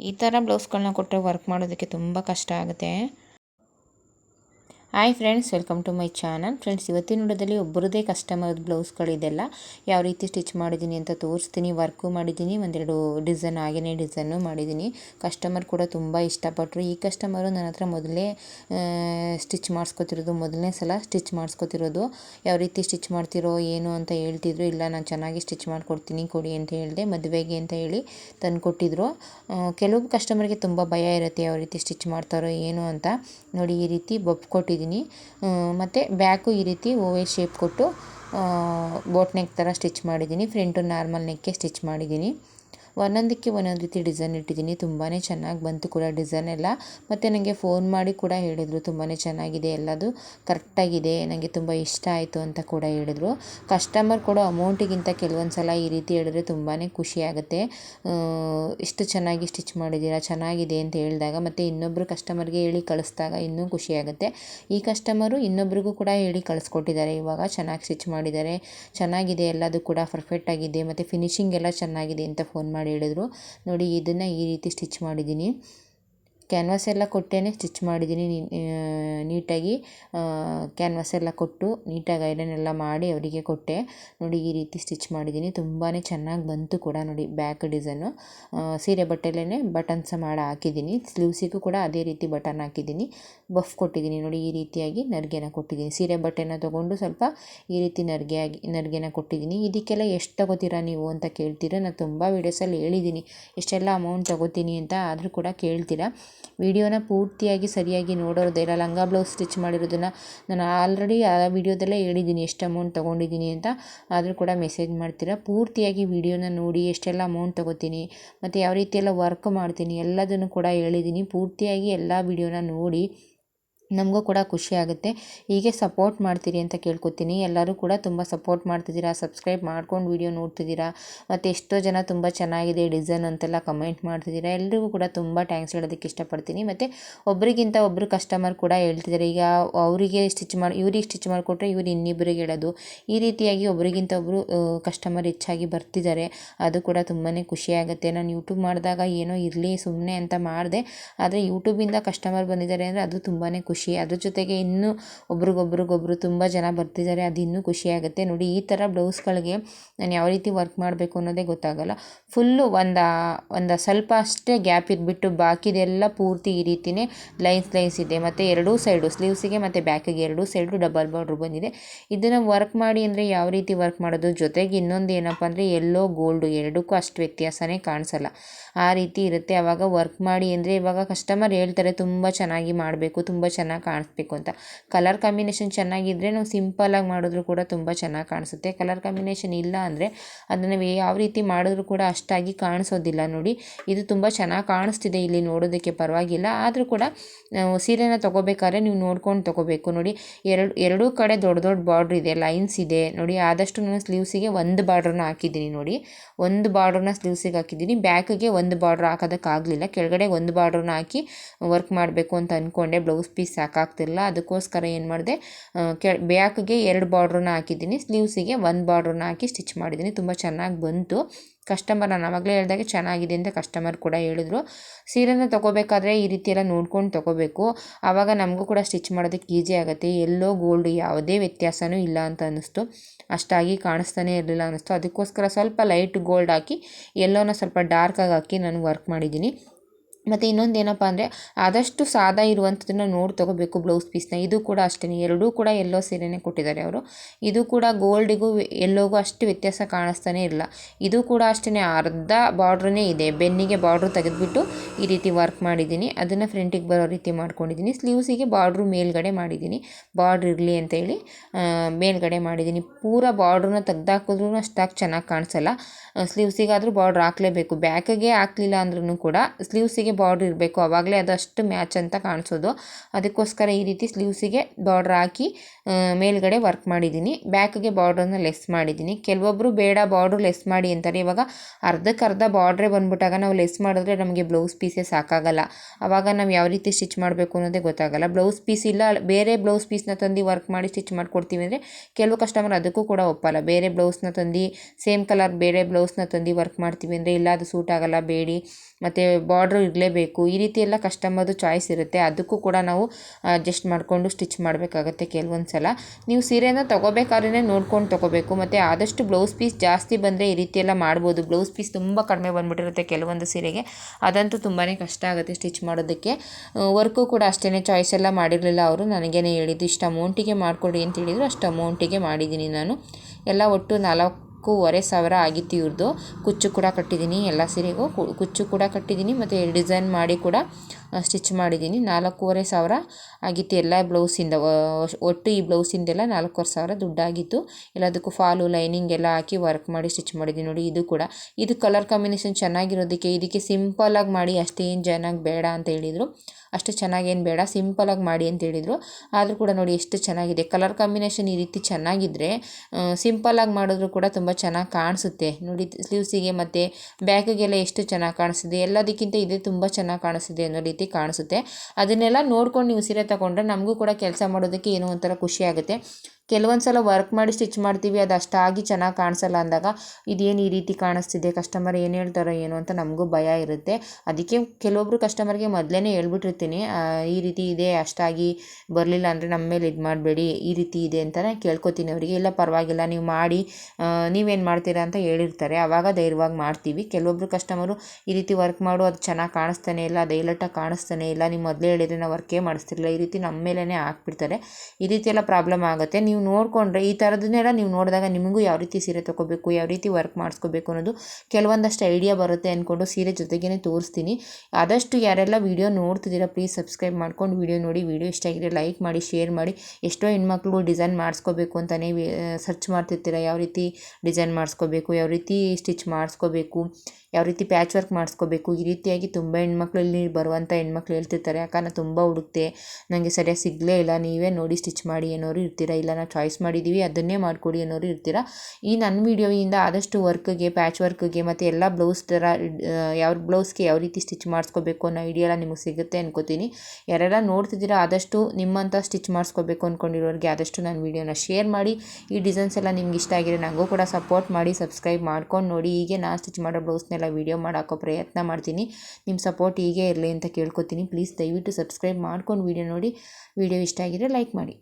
ಈ ಥರ ಬ್ಲೌಸ್ಗಳನ್ನ ಕೊಟ್ಟರೆ ವರ್ಕ್ ಮಾಡೋದಕ್ಕೆ ತುಂಬ ಕಷ್ಟ ಆಗುತ್ತೆ. Hi friends, welcome to my channel. Friends, ಇವತ್ತಿನ ನೋಡೋದಲ್ಲಿ ಒಬ್ಬರದೇ ಕಸ್ಟಮರ್ ಬ್ಲೌಸ್ಗಳಿದೆಲ್ಲ ಯಾವ ರೀತಿ ಸ್ಟಿಚ್ ಮಾಡಿದ್ದೀನಿ ಅಂತ ತೋರಿಸ್ತೀನಿ. ವರ್ಕು ಮಾಡಿದ್ದೀನಿ. ಒಂದೆರಡು ಡಿಸೈನ್ ಹಾಗೆಯೇ ಡಿಸೈನು ಮಾಡಿದ್ದೀನಿ. ಕಸ್ಟಮರ್ ಕೂಡ ತುಂಬ ಇಷ್ಟಪಟ್ಟರು ಈ ಕಸ್ಟಮರು ನನ್ನ ಹತ್ರ ಮೊದಲೇ ಸ್ಟಿಚ್ ಮಾಡಿಸ್ಕೊತಿರೋದು, ಮೊದಲನೇ ಸಲ ಸ್ಟಿಚ್ ಮಾಡಿಸ್ಕೊತಿರೋದು. ಯಾವ ರೀತಿ ಸ್ಟಿಚ್ ಮಾಡ್ತಿರೋ, ಏನು ಅಂತ ಹೇಳ್ತಿದ್ರು. ಇಲ್ಲ, ನಾನು ಚೆನ್ನಾಗಿ ಸ್ಟಿಚ್ ಮಾಡಿಕೊಡ್ತೀನಿ, ಕೊಡಿ ಅಂತ ಹೇಳಿದೆ, ಮದುವೆಗೆ ಅಂತ ಹೇಳಿ ತಂದು ಕೊಟ್ಟಿದ್ರು ಕೆಲವು ಕಸ್ಟಮರ್ಗೆ ತುಂಬ ಭಯ ಇರುತ್ತೆ. ಯಾವ ರೀತಿ ಸ್ಟಿಚ್ ಮಾಡ್ತಾರೋ, ಏನು ಅಂತ. ನೋಡಿ, ಈ ರೀತಿ ಬೊಬ್ಬು ಕೊಟ್ಟಿದ್ದೀನಿ. ಕೊಟ್ಟಿದ್ದೀನಿ ಮತ್ತು ಬ್ಯಾಕು ಈ ರೀತಿ ಓವೆ ಶೇಪ್ ಕೊಟ್ಟು ಬೋಟ್ ನೆಕ್ ಥರ ಸ್ಟಿಚ್ ಮಾಡಿದ್ದೀನಿ. ಫ್ರಂಟು ನಾರ್ಮಲ್ ನೆಕ್ಕೆ ಸ್ಟಿಚ್ ಮಾಡಿದ್ದೀನಿ. ಒಂದೊಂದಕ್ಕೆ ಒಂದೊಂದು ರೀತಿ ಡಿಸೈನ್ ಇಟ್ಟಿದ್ದೀನಿ. ತುಂಬಾ ಚೆನ್ನಾಗಿ ಬಂತು ಕೂಡ ಡಿಸೈನ್ ಎಲ್ಲ. ಮತ್ತು ನನಗೆ ಫೋನ್ ಮಾಡಿ ಕೂಡ ಹೇಳಿದರು ತುಂಬಾ ಚೆನ್ನಾಗಿದೆ ಎಲ್ಲದು ಕರೆಕ್ಟಾಗಿದೆ ನನಗೆ ತುಂಬ ಇಷ್ಟ ಆಯಿತು ಅಂತ ಕೂಡ ಹೇಳಿದರು. ಕಸ್ಟಮರ್ ಕೂಡ ಅಮೌಂಟಿಗಿಂತ ಕೆಲವೊಂದು ಸಲ ಈ ರೀತಿ ಹೇಳಿದ್ರೆ ತುಂಬಾ ಖುಷಿಯಾಗುತ್ತೆ ಇಷ್ಟು ಚೆನ್ನಾಗಿ ಸ್ಟಿಚ್ ಮಾಡಿದ್ದೀರಾ, ಚೆನ್ನಾಗಿದೆ ಅಂತ ಹೇಳಿದಾಗ ಮತ್ತು ಇನ್ನೊಬ್ಬರು ಕಸ್ಟಮರ್ಗೆ ಹೇಳಿ ಕಳಿಸ್ದಾಗ ಇನ್ನೂ ಖುಷಿಯಾಗುತ್ತೆ ಈ ಕಸ್ಟಮರು ಇನ್ನೊಬ್ರಿಗೂ ಕೂಡ ಹೇಳಿ ಕಳಿಸ್ಕೊಟ್ಟಿದ್ದಾರೆ. ಇವಾಗ ಚೆನ್ನಾಗಿ ಸ್ಟಿಚ್ ಮಾಡಿದ್ದಾರೆ, ಚೆನ್ನಾಗಿದೆ, ಎಲ್ಲದು ಕೂಡ ಪರ್ಫೆಕ್ಟಾಗಿದೆ ಮತ್ತು ಫಿನಿಶಿಂಗ್ ಎಲ್ಲ ಚೆನ್ನಾಗಿದೆ ಅಂತ ಫೋನ್ ಮಾಡಿ ಹೇಳಿದ್ರು ನೋಡಿ ಇದನ್ನು ಈ ರೀತಿ ಸ್ಟಿಚ್ ಮಾಡಿದ್ದೀನಿ. ಕ್ಯಾನ್ವಾಸ್ ಎಲ್ಲ ಕೊಟ್ಟೇ ಸ್ಟಿಚ್ ಮಾಡಿದ್ದೀನಿ ನೀಟಾಗಿ. ಕ್ಯಾನ್ವಾಸ್ ಎಲ್ಲ ಕೊಟ್ಟು ನೀಟಾಗಿ ಐರನ್ ಎಲ್ಲ ಮಾಡಿ ಅವರಿಗೆ ಕೊಟ್ಟೆ. ನೋಡಿ ಈ ರೀತಿ ಸ್ಟಿಚ್ ಮಾಡಿದ್ದೀನಿ. ತುಂಬಾ ಚೆನ್ನಾಗಿ ಬಂತು ಕೂಡ ನೋಡಿ ಬ್ಯಾಕ್ ಡಿಸೈನು ಸೀರೆ ಬಟ್ಟೆಲೇ ಬಟನ್ಸ ಮಾಡಿ ಹಾಕಿದ್ದೀನಿ. ಸ್ಲೀವ್ಸಿಗೂ ಕೂಡ ಅದೇ ರೀತಿ ಬಟನ್ ಹಾಕಿದ್ದೀನಿ. ಬಫ್ ಕೊಟ್ಟಿದ್ದೀನಿ ನೋಡಿ ಈ ರೀತಿಯಾಗಿ ನರ್ಗೆನ ಕೊಟ್ಟಿದ್ದೀನಿ. ಸೀರೆ ಬಟ್ಟೆನ ತೊಗೊಂಡು ಸ್ವಲ್ಪ ಈ ರೀತಿ ನರ್ಗೆಯಾಗಿ, ನರ್ಗೆನ ಕೊಟ್ಟಿದ್ದೀನಿ. ಇದಕ್ಕೆಲ್ಲ ಎಷ್ಟು ತಗೋತೀರಾ ನೀವು ಅಂತ ಕೇಳ್ತೀರಾ. ನಾನು ತುಂಬ ವೀಡಿಯೋಸಲ್ಲಿ ಹೇಳಿದ್ದೀನಿ. ಎಷ್ಟೆಲ್ಲ ಅಮೌಂಟ್ ತಗೋತೀನಿ ಅಂತ ಆದರೂ ಕೂಡ ಕೇಳ್ತೀರಾ. ವಿಡಿಯೋನ ಪೂರ್ತಿಯಾಗಿ ಸರಿಯಾಗಿ ನೋಡೋದೇ ಇಲ್ಲ ಲಂಗ ಬ್ಲೌಸ್ ಸ್ಟಿಚ್ ಮಾಡಿರೋದನ್ನು ನಾನು ಆಲ್ರೆಡಿ ಆ ವಿಡಿಯೋದಲ್ಲೇ ಹೇಳಿದ್ದೀನಿ, ಎಷ್ಟು ಅಮೌಂಟ್ ತೊಗೊಂಡಿದ್ದೀನಿ ಅಂತ. ಆದರೂ ಕೂಡ ಮೆಸೇಜ್ ಮಾಡ್ತೀರಾ? ಪೂರ್ತಿಯಾಗಿ ವಿಡಿಯೋನ ನೋಡಿ ಎಷ್ಟೆಲ್ಲ ಅಮೌಂಟ್ ತೊಗೋತೀನಿ, ಮತ್ತು ಯಾವ ರೀತಿಯೆಲ್ಲ ವರ್ಕ್ ಮಾಡ್ತೀನಿ ಎಲ್ಲದನ್ನು ಕೂಡ ಹೇಳಿದ್ದೀನಿ. ಪೂರ್ತಿಯಾಗಿ ಎಲ್ಲ ವಿಡಿಯೋನ ನೋಡಿ ನಮಗೂ ಕೂಡ ಖುಷಿ ಆಗುತ್ತೆ. ಹೀಗೆ ಸಪೋರ್ಟ್ ಮಾಡ್ತೀರಿ ಅಂತ ಕೇಳ್ಕೊತೀನಿ. ಎಲ್ಲರೂ ಕೂಡ ತುಂಬ ಸಪೋರ್ಟ್ ಮಾಡ್ತಿದ್ದೀರಾ ಸಬ್ಸ್ಕ್ರೈಬ್ ಮಾಡ್ಕೊಂಡು ವೀಡಿಯೋ ನೋಡ್ತಿದ್ದೀರಾ, ಮತ್ತು ಎಷ್ಟೋ ಜನ ತುಂಬ ಚೆನ್ನಾಗಿದೆ ಡಿಸೈನ್ ಅಂತೆಲ್ಲ ಕಮೆಂಟ್ ಮಾಡ್ತಿದ್ದೀರಾ, ಎಲ್ರಿಗೂ ಕೂಡ ತುಂಬ ಥ್ಯಾಂಕ್ಸ್ ಹೇಳೋದಕ್ಕೆ ಇಷ್ಟಪಡ್ತೀನಿ. ಮತ್ತು ಒಬ್ರಿಗಿಂತ ಒಬ್ಬರು ಕಸ್ಟಮರ್ ಕೂಡ ಹೇಳ್ತಿದ್ದಾರೆ. ಈಗ ಅವರಿಗೆ ಸ್ಟಿಚ್ ಮಾಡಿ, ಇವ್ರಿಗೆ ಸ್ಟಿಚ್ ಮಾಡಿಕೊಟ್ರೆ ಇವ್ರು ಇನ್ನಿಬ್ಬರಿಗೆ ಹೇಳೋದು. ಈ ರೀತಿಯಾಗಿ ಒಬ್ರಿಗಿಂತ ಒಬ್ಬರು ಕಸ್ಟಮರ್ ಹೆಚ್ಚಾಗಿ ಬರ್ತಿದ್ದಾರೆ. ಅದು ಕೂಡ ತುಂಬಾ ಖುಷಿಯಾಗುತ್ತೆ ನಾನು ಯೂಟ್ಯೂಬ್ ಮಾಡಿದಾಗ ಏನೋ ಇರಲಿ ಸುಮ್ಮನೆ ಅಂತ ಮಾಡಿದೆ. ಆದರೆ ಯೂಟ್ಯೂಬಿಂದ ಕಸ್ಟಮರ್ ಬಂದಿದ್ದಾರೆ ಅಂದರೆ ಅದು ತುಂಬಾ ಖುಷಿ. ಖುಷಿ. ಅದ್ರ ಜೊತೆಗೆ ಇನ್ನೂ ಒಬ್ರಿಗೊಬ್ರಿಗೊಬ್ರು ತುಂಬ ಜನ ಬರ್ತಿದ್ದಾರೆ. ಅದು ಇನ್ನೂ ಖುಷಿಯಾಗುತ್ತೆ ನೋಡಿ, ಈ ಥರ ಬ್ಲೌಸ್ಗಳಿಗೆ ನಾನು ಯಾವ ರೀತಿ ವರ್ಕ್ ಮಾಡಬೇಕು ಅನ್ನೋದೇ ಗೊತ್ತಾಗಲ್ಲ. ಫುಲ್ಲು ಒಂದು ಒಂದು ಸ್ವಲ್ಪ ಅಷ್ಟೇ ಗ್ಯಾಪ್ ಇದ್ಬಿಟ್ಟು ಬಾಕಿದೆಲ್ಲ ಪೂರ್ತಿ ಈ ರೀತಿಯೇ ಲೈನ್ಸ್ ಲೈನ್ಸ್ ಇದೆ. ಮತ್ತು ಎರಡೂ ಸೈಡು ಸ್ಲೀವ್ಸಿಗೆ ಮತ್ತು ಬ್ಯಾಕಿಗೆ ಎರಡೂ ಸೈಡು ಡಬಲ್ ಬಾರ್ಡ್ರ್ ಬಂದಿದೆ. ಇದನ್ನು ವರ್ಕ್ ಮಾಡಿ ಅಂದರೆ ಯಾವ ರೀತಿ ವರ್ಕ್ ಮಾಡೋದು? ಜೊತೆಗೆ ಇನ್ನೊಂದು ಏನಪ್ಪ ಅಂದರೆ ಎಲ್ಲೋ ಗೋಲ್ಡು ಎರಡಕ್ಕೂ ಅಷ್ಟು ವ್ಯತ್ಯಾಸನೇ ಕಾಣಿಸಲ್ಲ. ಆ ರೀತಿ ಇರುತ್ತೆ. ಆವಾಗ ವರ್ಕ್ ಮಾಡಿ ಅಂದರೆ ಇವಾಗ ಕಸ್ಟಮರ್ ಹೇಳ್ತಾರೆ, ತುಂಬ ಚೆನ್ನಾಗಿ ಮಾಡಬೇಕು, ತುಂಬ ಚೆನ್ನಾಗಿ ಕಾಣಿಸ್ಬೇಕು ಅಂತ. ಕಲರ್ ಕಾಂಬಿನೇಷನ್ ಚೆನ್ನಾಗಿದ್ದರೆ ನಾವು ಸಿಂಪಲಾಗಿ ಮಾಡಿದ್ರು ಕೂಡ ತುಂಬ ಚೆನ್ನಾಗಿ ಕಾಣಿಸುತ್ತೆ. ಕಲರ್ ಕಾಂಬಿನೇಷನ್ ಇಲ್ಲ ಅಂದರೆ ಅದನ್ನು ಯಾವ ರೀತಿ ಮಾಡಿದ್ರು ಕೂಡ ಅಷ್ಟಾಗಿ ಕಾಣಿಸೋದಿಲ್ಲ ನೋಡಿ. ಇದು ತುಂಬ ಚೆನ್ನಾಗಿ ಕಾಣಿಸ್ತಿದೆ ಇಲ್ಲಿ ನೋಡೋದಕ್ಕೆ ಪರವಾಗಿಲ್ಲ. ಆದರೂ ಕೂಡ ಸೀರೆನ ತೊಗೋಬೇಕಾದ್ರೆ ನೀವು ನೋಡ್ಕೊಂಡು ತೊಗೋಬೇಕು ನೋಡಿ. ಎರಡು, ಎರಡೂ ಕಡೆ ದೊಡ್ಡ ದೊಡ್ಡ ಬಾರ್ಡ್ರ್ ಇದೆ ಲೈನ್ಸ್ ಇದೆ ನೋಡಿ. ಆದಷ್ಟು ನಾನು ಸ್ಲೀವ್ಸಿಗೆ ಒಂದು ಬಾರ್ಡ್ರನ್ನ ಹಾಕಿದ್ದೀನಿ ನೋಡಿ. ಒಂದು ಬಾರ್ಡ್ರನ್ನ ಸ್ಲೀವ್ಸಿಗೆ ಹಾಕಿದ್ದೀನಿ. ಬ್ಯಾಕಿಗೆ ಒಂದು ಬಾರ್ಡ್ರ್ ಹಾಕೋದಕ್ಕಾಗಲಿಲ್ಲ. ಕೆಳಗಡೆ ಒಂದು ಬಾರ್ಡ್ರನ್ನ ಹಾಕಿ ವರ್ಕ್ ಮಾಡಬೇಕು ಅಂತ ಅಂದ್ಕೊಂಡೆ ಬ್ಲೌಸ್ ಪೀಸ್ ಸಾಕಾಗ್ತಿರಲಿಲ್ಲ. ಅದಕ್ಕೋಸ್ಕರ ಏನು ಮಾಡಿದೆ ಕೆ ಬ್ಯಾಕ್ಗೆ ಎರಡು ಬಾರ್ಡ್ರನ್ನ ಹಾಕಿದ್ದೀನಿ. ಸ್ಲೀವ್ಸಿಗೆ ಒಂದು ಬಾರ್ಡ್ರನ್ನ ಹಾಕಿ ಸ್ಟಿಚ್ ಮಾಡಿದ್ದೀನಿ. ತುಂಬ ಚೆನ್ನಾಗಿ ಬಂತು. ಕಸ್ಟಮರ್ ನಾನು ಆವಾಗಲೇ ಹೇಳಿದಾಗೆ ಚೆನ್ನಾಗಿದೆ ಅಂತ ಕಸ್ಟಮರ್ ಕೂಡ ಹೇಳಿದ್ರು. ಸೀರೆನ ತೊಗೋಬೇಕಾದ್ರೆ ಈ ರೀತಿ ಎಲ್ಲ ನೋಡ್ಕೊಂಡು ತೊಗೋಬೇಕು. ಆವಾಗ ನಮಗೂ ಕೂಡ ಸ್ಟಿಚ್ ಮಾಡೋದಕ್ಕೆ ಈಸಿ ಆಗುತ್ತೆ. ಎಲ್ಲೋ ಗೋಲ್ಡ್ ಯಾವುದೇ ವ್ಯತ್ಯಾಸವೂ ಇಲ್ಲ ಅಂತ ಅನ್ನಿಸ್ತು. ಅಷ್ಟಾಗಿ ಕಾಣಿಸ್ತಾನೆ ಇರಲಿಲ್ಲ ಅನ್ನಿಸ್ತು. ಅದಕ್ಕೋಸ್ಕರ ಸ್ವಲ್ಪ ಲೈಟ್ ಗೋಲ್ಡ್ ಹಾಕಿ, ಎಲ್ಲೋನ ಸ್ವಲ್ಪ ಡಾರ್ಕಾಗಿ ಹಾಕಿ ನಾನು ವರ್ಕ್ ಮಾಡಿದ್ದೀನಿ. ಮತ್ತು ಇನ್ನೊಂದು ಏನಪ್ಪ ಅಂದರೆ ಆದಷ್ಟು ಸಾದಾ ಇರುವಂಥದ್ದನ್ನು ನೋಡಿ ತೊಗೋಬೇಕು ಬ್ಲೌಸ್ ಪೀಸ್ನ ಇದು ಕೂಡ ಅಷ್ಟೇ ಎರಡೂ ಕೂಡ ಎಲ್ಲೋ ಸೀರೆನೇ ಕೊಟ್ಟಿದ್ದಾರೆ ಅವರು. ಇದು ಕೂಡ ಗೋಲ್ಡಿಗೂ ಎಲ್ಲೋಗೂ ಅಷ್ಟು ವ್ಯತ್ಯಾಸ ಕಾಣಿಸ್ತಾನೇ ಇಲ್ಲ. ಇದು ಕೂಡ ಅಷ್ಟೇ ಅರ್ಧ ಬಾರ್ಡ್ರೇ ಇದೆ. ಬೆನ್ನಿಗೆ ಬಾರ್ಡ್ರ್ ತೆಗೆದುಬಿಟ್ಟು ಈ ರೀತಿ ವರ್ಕ್ ಮಾಡಿದ್ದೀನಿ. ಅದನ್ನು ಫ್ರಂಟಿಗೆ ಬರೋ ರೀತಿ ಮಾಡ್ಕೊಂಡಿದ್ದೀನಿ. ಸ್ಲೀವ್ಸಿಗೆ ಬಾರ್ಡ್ರು ಮೇಲ್ಗಡೆ ಮಾಡಿದ್ದೀನಿ. ಬಾರ್ಡ್ರ್ ಇರಲಿ ಅಂತೇಳಿ ಮೇಲ್ಗಡೆ ಮಾಡಿದ್ದೀನಿ. ಪೂರ ಬಾರ್ಡ್ರನ್ನ ತೆಗ್ದಾಕಿದ್ರೂ ಅಷ್ಟಾಗಿ ಚೆನ್ನಾಗಿ ಕಾಣಿಸಲ್ಲ. ಸ್ಲೀವ್ಸಿಗಾದರೂ ಬಾರ್ಡ್ರ್ ಹಾಕಲೇಬೇಕು. ಬ್ಯಾಕಿಗೆ ಹಾಕಲಿಲ್ಲ ಅಂದ್ರೂ ಕೂಡ ಸ್ಲೀವ್ಸಿಗೆ ಬಾರ್ಡ್ರ್ ಇರಬೇಕು. ಆವಾಗಲೇ ಅದಷ್ಟು ಮ್ಯಾಚ್ ಅಂತ ಕಾಣಿಸೋದು. ಅದಕ್ಕೋಸ್ಕರ ಈ ರೀತಿ ಸ್ಲೀವ್ಸಿಗೆ ಬಾರ್ಡ್ರ್ ಹಾಕಿ ಮೇಲ್ಗಡೆ ವರ್ಕ್ ಮಾಡಿದ್ದೀನಿ. ಬ್ಯಾಕ್ಗೆ ಬಾರ್ಡ್ರನ್ನ ಲೆಸ್ ಮಾಡಿದ್ದೀನಿ. ಕೆಲವೊಬ್ಬರು ಬೇಡ ಬಾರ್ಡ್ರ್ ಲೆಸ್ ಮಾಡಿ ಅಂತಾರೆ. ಇವಾಗ ಅರ್ಧಕ್ಕರ್ಧ ಬಾರ್ಡ್ರೇ ಬಂದ್ಬಿಟ್ಟಾಗ ನಾವು ಲೆಸ್ ಮಾಡಿದ್ರೆ ನಮಗೆ ಬ್ಲೌಸ್ ಪೀಸೇ ಸಾಕಾಗಲ್ಲ. ಆವಾಗ ನಾವು ಯಾವ ರೀತಿ ಸ್ಟಿಚ್ ಮಾಡಬೇಕು ಅನ್ನೋದೇ ಗೊತ್ತಾಗಲ್ಲ. ಬ್ಲೌಸ್ ಪೀಸ್ ಇಲ್ಲ, ಬೇರೆ ಬ್ಲೌಸ್ ಪೀಸ್ನ ತಂದು ವರ್ಕ್ ಮಾಡಿ ಸ್ಟಿಚ್ ಮಾಡಿಕೊಡ್ತೀವಿ ಅಂದರೆ ಕೆಲವು ಕಸ್ಟಮರ್ ಅದಕ್ಕೂ ಕೂಡ ಒಪ್ಪಲ್ಲ. ಬೇರೆ ಬ್ಲೌಸ್ನ ತಂದು ಸೇಮ್ ಕಲರ್ ಬೇರೆ ಬ್ಲೌಸ್ ಬ್ಲೌಸ್ನ ತಂದು ವರ್ಕ್ ಮಾಡ್ತೀವಿ ಅಂದರೆ ಇಲ್ಲ, ಅದು ಸೂಟ್ ಆಗಲ್ಲ, ಬೇಡಿ. ಮತ್ತು ಬಾರ್ಡ್ರು ಇರಲೇಬೇಕು. ಈ ರೀತಿ ಎಲ್ಲ ಕಸ್ಟಮರ್ದು ಚಾಯ್ಸ್ ಇರುತ್ತೆ. ಅದಕ್ಕೂ ಕೂಡ ನಾವು ಅಡ್ಜಸ್ಟ್ ಮಾಡಿಕೊಂಡು ಸ್ಟಿಚ್ ಮಾಡಬೇಕಾಗತ್ತೆ ಕೆಲವೊಂದು ಸಲ. ನೀವು ಸೀರೆನ ತೊಗೋಬೇಕಾದ್ರೆ ನೋಡ್ಕೊಂಡು ತೊಗೋಬೇಕು. ಮತ್ತು ಆದಷ್ಟು ಬ್ಲೌಸ್ ಪೀಸ್ ಜಾಸ್ತಿ ಬಂದರೆ ಈ ರೀತಿ ಎಲ್ಲ ಮಾಡ್ಬೋದು. ಬ್ಲೌಸ್ ಪೀಸ್ ತುಂಬ ಕಡಿಮೆ ಬಂದುಬಿಟ್ಟಿರುತ್ತೆ ಕೆಲವೊಂದು ಸೀರೆಗೆ. ಅದಂತೂ ತುಂಬಾ ಕಷ್ಟ ಆಗುತ್ತೆ ಸ್ಟಿಚ್ ಮಾಡೋದಕ್ಕೆ. ವರ್ಕು ಕೂಡ ಅಷ್ಟೇ ಚಾಯ್ಸ್ ಎಲ್ಲ ಮಾಡಿರಲಿಲ್ಲ ಅವರು. ನನಗೇನೆ ಹೇಳಿದ್ದು, ಇಷ್ಟು ಅಮೌಂಟಿಗೆ ಮಾಡಿಕೊಡಿ ಅಂತ ಹೇಳಿದರು. ಅಷ್ಟು ಅಮೌಂಟಿಗೆ ಮಾಡಿದ್ದೀನಿ ನಾನು. ಎಲ್ಲ ಒಟ್ಟು ನಾಲ್ಕೂವರೆ ಸಾವಿರ ಆಗಿತ್ತು ಇವ್ರದ್ದು ಕುಚ್ಚು ಕೂಡ ಕಟ್ಟಿದ್ದೀನಿ, ಎಲ್ಲ ಸೀರೆಗೂ. ಕುಚ್ಚು ಕೂಡ ಕಟ್ಟಿದ್ದೀನಿ ಮತ್ತು ಡಿಸೈನ್ ಮಾಡಿ ಕೂಡ ಸ್ಟಿಚ್ ಮಾಡಿದ್ದೀನಿ. ನಾಲ್ಕೂವರೆ ಸಾವಿರ ಆಗಿತ್ತು ಎಲ್ಲ ಬ್ಲೌಸಿಂದ. ಒಟ್ಟು ಈ ಬ್ಲೌಸಿಂದೆಲ್ಲ ನಾಲ್ಕೂವರೆ ಸಾವಿರ ದುಡ್ಡಾಗಿತ್ತು. ಎಲ್ಲದಕ್ಕೂ ಫಾಲು, ಲೈನಿಂಗ್ ಎಲ್ಲ ಹಾಕಿ ವರ್ಕ್ ಮಾಡಿ ಸ್ಟಿಚ್ ಮಾಡಿದ್ದೀನಿ ನೋಡಿ ಇದು ಕೂಡ. ಇದು ಕಲರ್ ಕಾಂಬಿನೇಷನ್ ಚೆನ್ನಾಗಿರೋದಕ್ಕೆ, ಇದಕ್ಕೆ ಸಿಂಪಲಾಗಿ ಮಾಡಿ ಅಷ್ಟೇನು ಚೆನ್ನಾಗಿ ಬೇಡ ಅಂತ ಹೇಳಿದರು. ಅಷ್ಟು ಚೆನ್ನಾಗೇನು ಬೇಡ, ಸಿಂಪಲಾಗಿ ಮಾಡಿ ಅಂತ ಹೇಳಿದರು. ಆದರೂ ಕೂಡ ನೋಡಿ ಎಷ್ಟು ಚೆನ್ನಾಗಿದೆ. ಕಲರ್ ಕಾಂಬಿನೇಷನ್ ಈ ರೀತಿ ಚೆನ್ನಾಗಿದ್ದರೆ ಸಿಂಪಲಾಗಿ ಮಾಡಿದ್ರು ಕೂಡ ತುಂಬ ಚೆನ್ನಾಗಿ ಕಾಣಿಸುತ್ತೆ. ನೋಡಿ ಸ್ಲೀವ್ಸಿಗೆ ಮತ್ತು ಬ್ಯಾಕಿಗೆಲ್ಲ ಎಷ್ಟು ಚೆನ್ನಾಗಿ ಕಾಣಿಸ್ತಿದೆ. ಎಲ್ಲದಕ್ಕಿಂತ ಇದೇ ತುಂಬ ಚೆನ್ನಾಗಿ ಕಾಣಿಸ್ತಿದೆ ಅನ್ನೋ ರೀತಿ ಕಾಣಿಸುತ್ತೆ. ಅದನ್ನೆಲ್ಲ ನೋಡ್ಕೊಂಡು ನೀವು ಸೀರೆ ತಗೊಂಡ್ರೆ ನಮಗೂ ಕೂಡ ಕೆಲಸ ಮಾಡೋದಕ್ಕೆ ಏನೋ ಒಂಥರ ಖುಷಿ ಆಗುತ್ತೆ. ಕೆಲವೊಂದು ಸಲ ವರ್ಕ್ ಮಾಡಿ ಸ್ಟಿಚ್ ಮಾಡ್ತೀವಿ, ಅದು ಅಷ್ಟಾಗಿ ಚೆನ್ನಾಗಿ ಕಾಣಿಸಲ್ಲ ಅಂದಾಗ ಇದೇನು ಈ ರೀತಿ ಕಾಣಿಸ್ತಿದೆ ಕಸ್ಟಮರ್ ಏನು ಹೇಳ್ತಾರೋ ಏನು ಅಂತ ನಮಗೂ ಭಯ ಇರುತ್ತೆ. ಅದಕ್ಕೆ ಕೆಲವೊಬ್ಬರು ಕಸ್ಟಮರ್ಗೆ ಮೊದಲೇ ಹೇಳ್ಬಿಟ್ಟಿರ್ತೀನಿ ಈ ರೀತಿ ಇದೆ, ಅಷ್ಟಾಗಿ ಬರಲಿಲ್ಲ ಅಂದರೆ ನಮ್ಮ ಮೇಲೆ ಇದು ಮಾಡಬೇಡಿ, ಈ ರೀತಿ ಇದೆ ಅಂತಲೇ ಕೇಳ್ಕೊತೀನಿ ಅವರಿಗೆ. ಇಲ್ಲ, ಪರವಾಗಿಲ್ಲ, ನೀವು ಮಾಡಿ ನೀವೇನು ಮಾಡ್ತೀರಾ ಅಂತ ಹೇಳಿರ್ತಾರೆ. ಆವಾಗ ಧೈರ್ಯವಾಗಿ ಮಾಡ್ತೀವಿ. ಕೆಲವೊಬ್ಬರು ಕಸ್ಟಮರು ಈ ರೀತಿ ವರ್ಕ್ ಮಾಡು, ಅದು ಚೆನ್ನಾಗಿ ಕಾಣಿಸ್ತಾನೆ ಇಲ್ಲ, ಅದು ಕಾಣಿಸ್ತಾನೆ ಇಲ್ಲ, ನೀವು ಮೊದಲೇ ಹೇಳಿದ್ರೆ ನಾವು ವರ್ಕೇ ಮಾಡಿಸ್ತಿರಲಿಲ್ಲ, ಈ ರೀತಿ ನಮ್ಮ ಮೇಲೇ ಹಾಕ್ಬಿಡ್ತಾರೆ. ಈ ರೀತಿ ಪ್ರಾಬ್ಲಮ್ ಆಗುತ್ತೆ. ನೀವು ನೋಡಿಕೊಂಡ್ರೆ ಈ ಥರದನ್ನೆಲ್ಲ ನೀವು ನೋಡಿದಾಗ ನಿಮಗೂ ಯಾವ ರೀತಿ ಸೀರೆ ತೊಗೋಬೇಕು, ಯಾವ ರೀತಿ ವರ್ಕ್ ಮಾಡಿಸ್ಕೋಬೇಕು ಅನ್ನೋದು ಕೆಲವೊಂದಷ್ಟು ಐಡಿಯಾ ಬರುತ್ತೆ ಅಂದ್ಕೊಂಡು ಸೀರೆ ಜೊತೆಗೇ ತೋರಿಸ್ತೀನಿ. ಆದಷ್ಟು ಯಾರೆಲ್ಲ ವೀಡಿಯೋ ನೋಡ್ತಿದ್ದೀರಾ ಪ್ಲೀಸ್ ಸಬ್ಸ್ಕ್ರೈಬ್ ಮಾಡ್ಕೊಂಡು ವೀಡಿಯೋ ನೋಡಿ. ವೀಡಿಯೋ ಇಷ್ಟ ಆಗಿದ್ರೆ ಲೈಕ್ ಮಾಡಿ ಶೇರ್ ಮಾಡಿ. ಎಷ್ಟೋ ಹೆಣ್ಮಕ್ಳು ಡಿಸೈನ್ ಮಾಡಿಸ್ಕೋಬೇಕು ಅಂತಲೇ ಸರ್ಚ್ ಮಾಡ್ತಿರ್ತೀರ, ಯಾವ ರೀತಿ ಡಿಸೈನ್ ಮಾಡಿಸ್ಕೋಬೇಕು, ಯಾವ ರೀತಿ ಸ್ಟಿಚ್ ಮಾಡಿಸ್ಕೋಬೇಕು ಯಾವ ರೀತಿ ಪ್ಯಾಚ್ ವರ್ಕ್ ಮಾಡಿಸ್ಕೋಬೇಕು? ಈ ರೀತಿಯಾಗಿ ತುಂಬ ಹೆಣ್ಮಕ್ಳಲ್ಲಿ ಬರುವಂಥ ಹೆಣ್ಮಕ್ಳು ಹೇಳ್ತಿರ್ತಾರೆ ಯಾಕೆ ನಾನು ತುಂಬ ಹುಡುಕ್ತೆ. ನನಗೆ ಸರಿಯಾಗಿ ಸಿಗಲೇ ಇಲ್ಲ. ನೀವೇ ನೋಡಿ ಸ್ಟಿಚ್ ಮಾಡಿ ಅನ್ನೋರು ಇರ್ತೀರ? ಇಲ್ಲ, ನಾವು ಚಾಯ್ಸ್ ಮಾಡಿದ್ದೀವಿ ಅದನ್ನೇ ಮಾಡಿಕೊಡಿ ಅನ್ನೋರು ಇರ್ತೀರ? ಈ ನನ್ನ ವೀಡಿಯೋಯಿಂದ ಆದಷ್ಟು ವರ್ಕ್ಗೆ ಪ್ಯಾಚ್ ವರ್ಕ್ಗೆ ಮತ್ತು ಎಲ್ಲ ಬ್ಲೌಸ್ ಥರ ಯಾವ ಬ್ಲೌಸ್ಗೆ ಯಾವ ರೀತಿ ಸ್ಟಿಚ್ ಮಾಡಿಸ್ಕೋಬೇಕು ಅನ್ನೋ ಐಡಿಯಾ ಎಲ್ಲ ನಿಮಗೆ ಸಿಗುತ್ತೆ ಅನ್ಕೋತೀನಿ. ಯಾರೆಲ್ಲ ನೋಡ್ತಿದ್ದೀರಾ, ಆದಷ್ಟು ನಿಮ್ಮಂಥ ಸ್ಟಿಚ್ ಮಾಡಿಸ್ಕೋಬೇಕು ಅಂದ್ಕೊಂಡಿರೋರಿಗೆ ಆದಷ್ಟು ನಾನು ವೀಡಿಯೋನ ಶೇರ್ ಮಾಡಿ. ಈ ಡಿಸೈನ್ಸ್ ಎಲ್ಲ ನಿಮ್ಗೆ ಇಷ್ಟ ಆಗಿದೆ ನನಗೂ ಕೂಡ ಸಪೋರ್ಟ್ ಮಾಡಿ ಸಬ್ಸ್ಕ್ರೈಬ್ ಮಾಡ್ಕೊಂಡು ನೋಡಿ. ಹೀಗೆ ನಾನು ಸ್ಟಿಚ್ ಮಾಡೋ ಬ್ಲೌಸ್ನೆಲ್ಲ ವೀಡಿಯೋ ಮಾಡೋಕ್ಕೋ ಪ್ರಯತ್ನ ಮಾಡ್ತೀನಿ. ನಿಮ್ಮ ಸಪೋರ್ಟ್ ಹೀಗೆ ಇರಲಿ ಅಂತ ಕೇಳ್ಕೊತೀನಿ. ಪ್ಲೀಸ್ ದಯವಿಟ್ಟು ಸಬ್ಸ್ಕ್ರೈಬ್ ಮಾಡ್ಕೊಂಡು ವೀಡಿಯೋ ನೋಡಿ. ವೀಡಿಯೋ ಇಷ್ಟ ಆಗಿದ್ರೆ ಲೈಕ್ ಮಾಡಿ.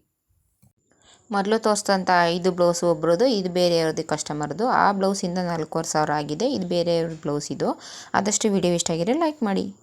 ಮೊದಲು ತೋರಿಸಿದಂಥ ಐದು ಬ್ಲೌಸ್ ಒಬ್ಬರದು ಇದು ಬೇರೆಯವ್ರದ್ದು ಕಸ್ಟಮರ್ದು ಆ ಬ್ಲೌಸಿಂದ ನಾಲ್ಕೂವರೆ ಸಾವಿರ ಆಗಿದೆ. ಇದು ಬೇರೆಯವ್ರ ಬ್ಲೌಸ್ ಇದು. ಆದಷ್ಟು ವಿಡಿಯೋ ಇಷ್ಟ ಆಗಿದ್ರೆ ಲೈಕ್ ಮಾಡಿ.